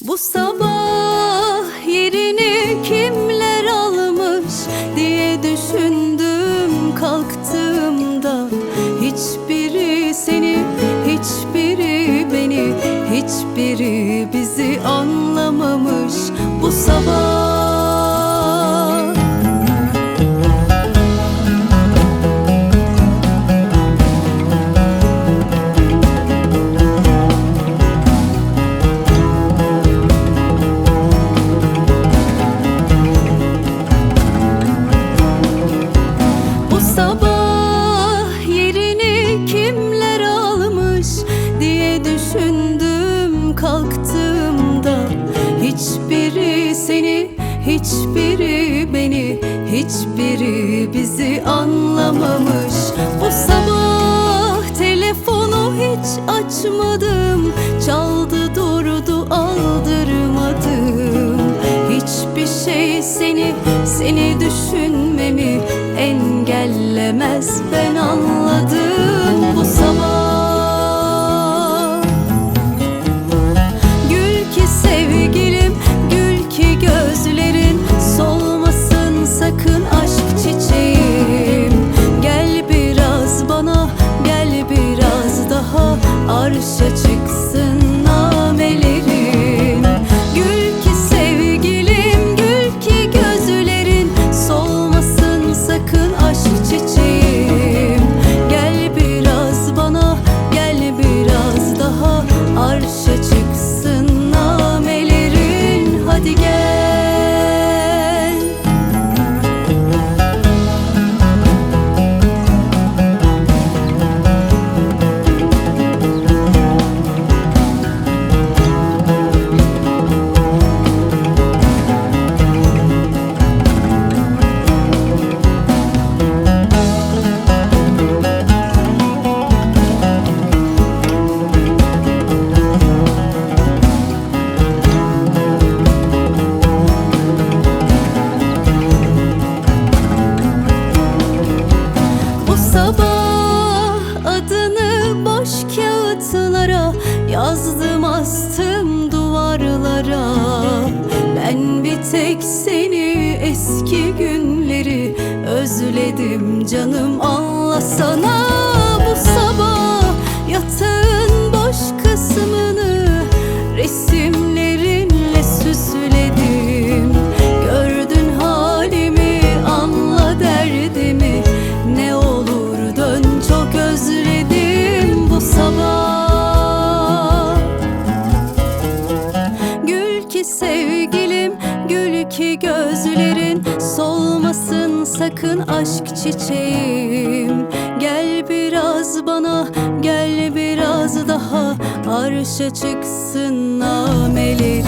Bu sabah yerini kimler almış diye düşündüm seni, hiçbiri beni, hiçbiri bizi anlamamış. Bu sabah telefonu hiç açmadım Çaldı durdu aldırmadım. Hiçbir şey seni, seni düşünmemi engellemez kağıtlara yazdım astım duvarlara. Ben bir tek seni eski günleri özledim canım. Anlasana Bu sabah sevgilim, gül ki gözlerin Solmasın sakın aşk çiçeğim. Gel biraz bana, gel biraz daha Arşa çıksın namelerin